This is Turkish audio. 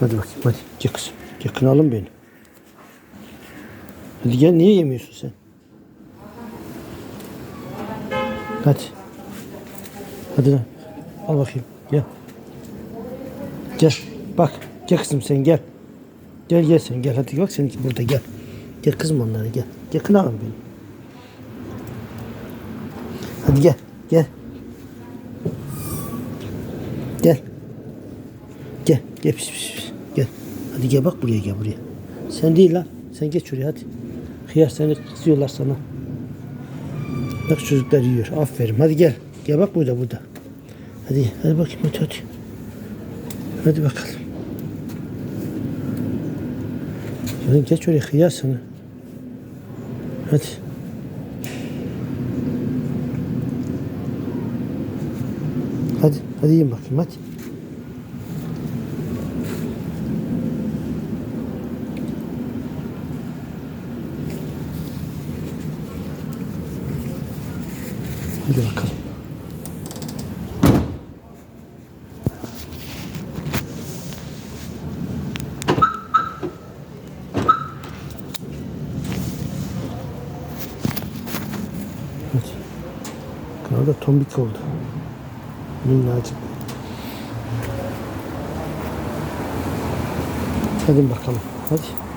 Hadi bakayım hadi. Gel kızım. Gel kınalım beni. Hadi gel niye yemiyorsun sen? Hadi. Hadi lan. Al bakayım. Gel. Gel. Bak. Gel kızım sen gel. Gel gel sen gel. Hadi bak seninki burada gel. Gel kızım onlara gel. Gel kınalım beni. Hadi gel. Gel. Gel. Gel. Gel pis pis pis. Gel. Hadi gel bak buraya gel buraya. Sen değil lan. Sen geç şuraya hadi. Hıyar seni kızıyorlar sana. Bak çocuklar yiyor. Aferin. Hadi gel. Gel bak burada burada. Hadi hadi bakayım hadi hadi. Hadi bakalım. Hadi geç oraya hıyar sana. Hadi. Hadi, hadi yiyin bakayım hadi. Hadi bakalım. Hadi. Kanal da tombik oldu. Minnacık. Hadi bakalım. Hadi.